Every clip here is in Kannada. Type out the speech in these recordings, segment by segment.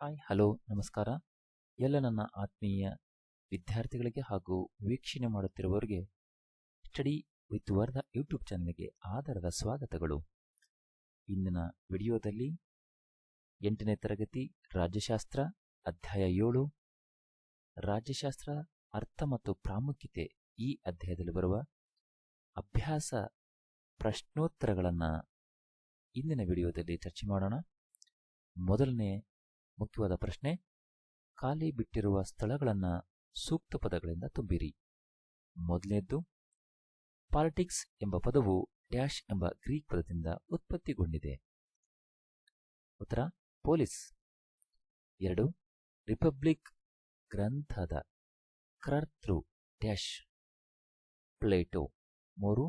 ಹಾಯ್, ಹಲೋ, ನಮಸ್ಕಾರ. ಎಲ್ಲ ನನ್ನ ಆತ್ಮೀಯ ವಿದ್ಯಾರ್ಥಿಗಳಿಗೆ ಹಾಗೂ ವೀಕ್ಷಣೆ ಮಾಡುತ್ತಿರುವವರಿಗೆ ಸ್ಟಡಿ ವಿತ್ ವರ್ಧ ಯೂಟ್ಯೂಬ್ ಚಾನಲ್ಗೆ ಆಧಾರದ ಸ್ವಾಗತಗಳು. ಇಂದಿನ ವಿಡಿಯೋದಲ್ಲಿ ಎಂಟನೇ ತರಗತಿ, ರಾಜ್ಯಶಾಸ್ತ್ರ, ಅಧ್ಯಾಯ ಏಳು. ರಾಜ್ಯಶಾಸ್ತ್ರ ಅರ್ಥ ಮತ್ತು ಪ್ರಾಮುಖ್ಯತೆ ಈ ಅಧ್ಯಾಯದಲ್ಲಿ ಬರುವ ಅಭ್ಯಾಸ ಪ್ರಶ್ನೋತ್ತರಗಳನ್ನು ಇಂದಿನ ವಿಡಿಯೋದಲ್ಲಿ ಚರ್ಚೆ ಮಾಡೋಣ. ಮೊದಲನೇ ಮುಖ್ಯವಾದ ಪ್ರಶ್ನೆ, ಖಾಲಿ ಬಿಟ್ಟಿರುವ ಸ್ಥಳಗಳನ್ನು ಸೂಕ್ತ ಪದಗಳಿಂದ ತುಂಬಿರಿ. ಮೊದಲನೇದ್ದು, ಪಾಲಿಟಿಕ್ಸ್ ಎಂಬ ಪದವು ಡ್ಯಾಶ್ ಎಂಬ ಗ್ರೀಕ್ ಪದದಿಂದ ಉತ್ಪತ್ತಿಗೊಂಡಿದೆ. ಉತ್ತರ, ಪೊಲೀಸ್. ಎರಡು, ರಿಪಬ್ಲಿಕ್ ಗ್ರಂಥದ ಕರ್ತೃ ಡ್ಯಾಶ್. ಪ್ಲೇಟೋ. ಮೂರು,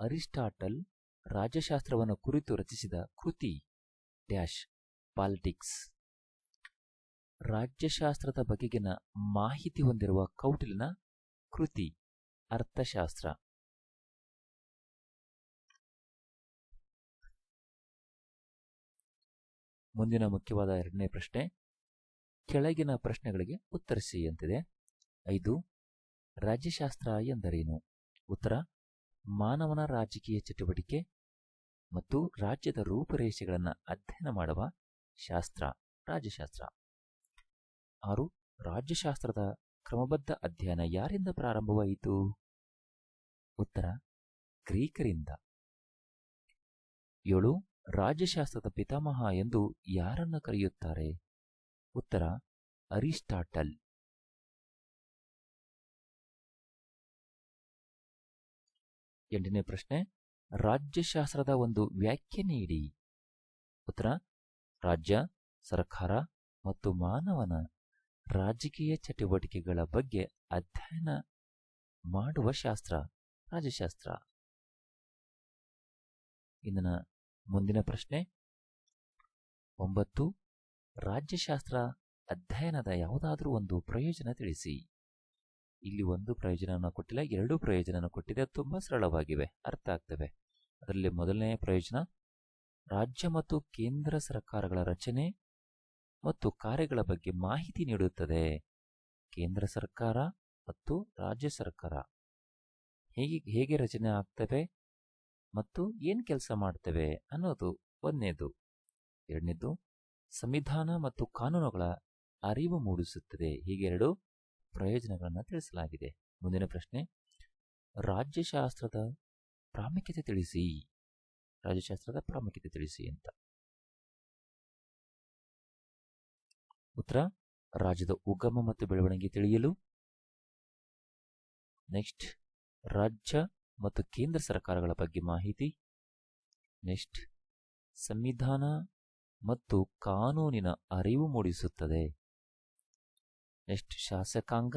ಅರಿಸ್ಟಾಟಲ್ ರಾಜ್ಯಶಾಸ್ತ್ರವನ್ನು ಕುರಿತು ರಚಿಸಿದ ಕೃತಿ, ಡ್ಯಾಶ್, ಪಾಲಿಟಿಕ್ಸ್. ರಾಜ್ಯಶಾಸ್ತ್ರದ ಬಗೆಗಿನ ಮಾಹಿತಿ ಹೊಂದಿರುವ ಕೌಟಿಲ್ಯನ ಕೃತಿ, ಅರ್ಥಶಾಸ್ತ್ರ. ಮುಂದಿನ ಮುಖ್ಯವಾದ ಎರಡನೇ ಪ್ರಶ್ನೆ, ಕೆಳಗಿನ ಪ್ರಶ್ನೆಗಳಿಗೆ ಉತ್ತರಿಸಿ ಅಂತಿದೆ ಐದು, ರಾಜ್ಯಶಾಸ್ತ್ರ ಎಂದರೇನು? ಉತ್ತರ, ಮಾನವನ ರಾಜಕೀಯ ಚಟುವಟಿಕೆ ಮತ್ತು ರಾಜ್ಯದ ರೂಪರೇಷೆಗಳನ್ನು ಅಧ್ಯಯನ ಮಾಡುವ ಶಾಸ್ತ್ರ, ರಾಜ್ಯಶಾಸ್ತ್ರ. ಆರು, ರಾಜ್ಯಶಾಸ್ತ್ರದ ಕ್ರಮಬದ್ಧ ಅಧ್ಯಯನ ಯಾರಿಂದ ಪ್ರಾರಂಭವಾಯಿತು? ಉತ್ತರ, ಗ್ರೀಕರಿಂದ. ಏಳು, ರಾಜ್ಯಶಾಸ್ತ್ರದ ಪಿತಾಮಹ ಎಂದು ಯಾರನ್ನ ಕರೆಯುತ್ತಾರೆ? ಉತ್ತರ, ಅರಿಸ್ಟಾಟಲ್. ಎಂಟನೇ ಪ್ರಶ್ನೆ, ರಾಜ್ಯಶಾಸ್ತ್ರದ ಒಂದು ವ್ಯಾಖ್ಯೆ ನೀಡಿ. ಉತ್ತರ, ರಾಜ್ಯ, ಸರ್ಕಾರ ಮತ್ತು ಮಾನವನ ರಾಜಕೀಯ ಚಟುವಟಿಕೆಗಳ ಬಗ್ಗೆ ಅಧ್ಯಯನ ಮಾಡುವ ಶಾಸ್ತ್ರ ರಾಜ್ಯಶಾಸ್ತ್ರ ಇಂದಿನ ಮುಂದಿನ ಪ್ರಶ್ನೆ, ಒಂಬತ್ತು, ರಾಜ್ಯಶಾಸ್ತ್ರ ಅಧ್ಯಯನದ ಯಾವುದಾದರೂ ಒಂದು ಪ್ರಯೋಜನ ತಿಳಿಸಿ. ಇಲ್ಲಿ ಒಂದು ಪ್ರಯೋಜನವನ್ನು ಕೊಟ್ಟಿಲ್ಲ, ಎರಡು ಪ್ರಯೋಜನ ಕೊಟ್ಟಿದೆ, ತುಂಬಾ ಸರಳವಾಗಿವೆ, ಅರ್ಥ ಆಗ್ತವೆ. ಅದರಲ್ಲಿ ಮೊದಲನೆಯ ಪ್ರಯೋಜನ, ರಾಜ್ಯ ಮತ್ತು ಕೇಂದ್ರ ಸರ್ಕಾರಗಳ ರಚನೆ ಮತ್ತು ಕಾರ್ಯಗಳ ಬಗ್ಗೆ ಮಾಹಿತಿ ನೀಡುತ್ತದೆ. ಕೇಂದ್ರ ಸರ್ಕಾರ ಮತ್ತು ರಾಜ್ಯ ಸರ್ಕಾರ. ಹೇಗೆ ಹೇಗೆ ರಚನೆ ಆಗ್ತವೆ ಮತ್ತು ಏನು ಕೆಲಸ ಮಾಡ್ತವೆ ಅನ್ನೋದು ಒಂದನೇದು. ಎರಡನೇದು, ಸಂವಿಧಾನ ಮತ್ತು ಕಾನೂನುಗಳ ಅರಿವು ಮೂಡಿಸುತ್ತದೆ. ಹೀಗೆರಡು ಪ್ರಯೋಜನಗಳನ್ನು ತಿಳಿಸಲಾಗಿದೆ. ಮುಂದಿನ ಪ್ರಶ್ನೆ, ರಾಜ್ಯಶಾಸ್ತ್ರದ ಪ್ರಾಮುಖ್ಯತೆ ತಿಳಿಸಿ. ರಾಜ್ಯಶಾಸ್ತ್ರದ ಪ್ರಾಮುಖ್ಯತೆ ತಿಳಿಸಿ ಅಂತ. ಉತ್ತರ ರಾಜ್ಯದ ಉಗಮ ಮತ್ತು ಬೆಳವಣಿಗೆ ತಿಳಿಯಲು ನೆಕ್ಸ್ಟ್ ರಾಜ್ಯ ಮತ್ತು ಕೇಂದ್ರ ಸರ್ಕಾರಗಳ ಬಗ್ಗೆ ಮಾಹಿತಿ ನೆಕ್ಸ್ಟ್ ಸಂವಿಧಾನ ಮತ್ತು ಕಾನೂನಿನ ಅರಿವು ಮೂಡಿಸುತ್ತದೆ ನೆಕ್ಸ್ಟ್ ಶಾಸಕಾಂಗ,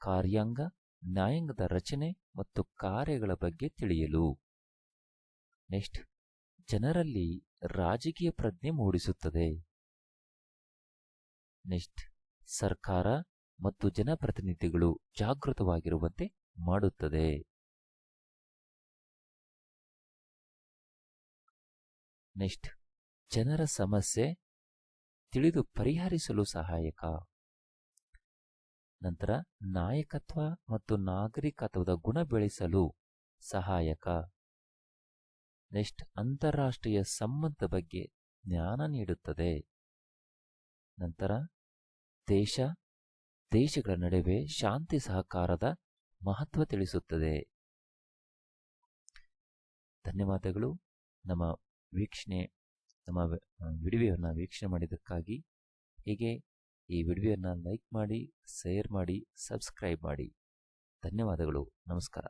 ಕಾರ್ಯಾಂಗ, ನ್ಯಾಯಾಂಗದ ರಚನೆ ಮತ್ತು ಕಾರ್ಯಗಳ ಬಗ್ಗೆ ತಿಳಿಯಲು ನೆಕ್ಸ್ಟ್ ಜನರಲ್ಲಿ ರಾಜಕೀಯ ಪ್ರಜ್ಞೆ ಮೂಡಿಸುತ್ತದೆ. ನೆಕ್ಸ್ಟ್ ಸರ್ಕಾರ ಮತ್ತು ಜನಪ್ರತಿನಿಧಿಗಳು ಜಾಗೃತವಾಗಿರುವಂತೆ ಮಾಡುತ್ತದೆ. ನೆಕ್ಸ್ಟ್ ಜನರ ಸಮಸ್ಯೆ ತಿಳಿದು ಪರಿಹರಿಸಲು ಸಹಾಯಕ. ನಂತರ ನಾಯಕತ್ವ ಮತ್ತು ನಾಗರಿಕತ್ವದ ಗುಣ ಬೆಳೆಸಲು ಸಹಾಯಕ. ನೆಕ್ಸ್ಟ್ ಅಂತಾರಾಷ್ಟ್ರೀಯ ಸಂಬಂಧ ಬಗ್ಗೆ ಜ್ಞಾನ ನೀಡುತ್ತದೆ. ನಂತರ ದೇಶ, ದೇಶಗಳ ನಡುವೆ ಶಾಂತಿ ಸಹಕಾರದ ಮಹತ್ವ ತಿಳಿಸುತ್ತದೆ. ಧನ್ಯವಾದಗಳು. ನಮ್ಮ ವೀಕ್ಷಣೆ, ನಮ್ಮ ವಿಡಿಯೋವನ್ನು ವೀಕ್ಷಣೆ ಮಾಡಿದ್ದಕ್ಕಾಗಿ ಹೀಗೆ ಈ ವಿಡಿಯೋವನ್ನು ಲೈಕ್ ಮಾಡಿ, ಶೇರ್ ಮಾಡಿ, ಸಬ್ಸ್ಕ್ರೈಬ್ ಮಾಡಿ. ಧನ್ಯವಾದಗಳು. ನಮಸ್ಕಾರ.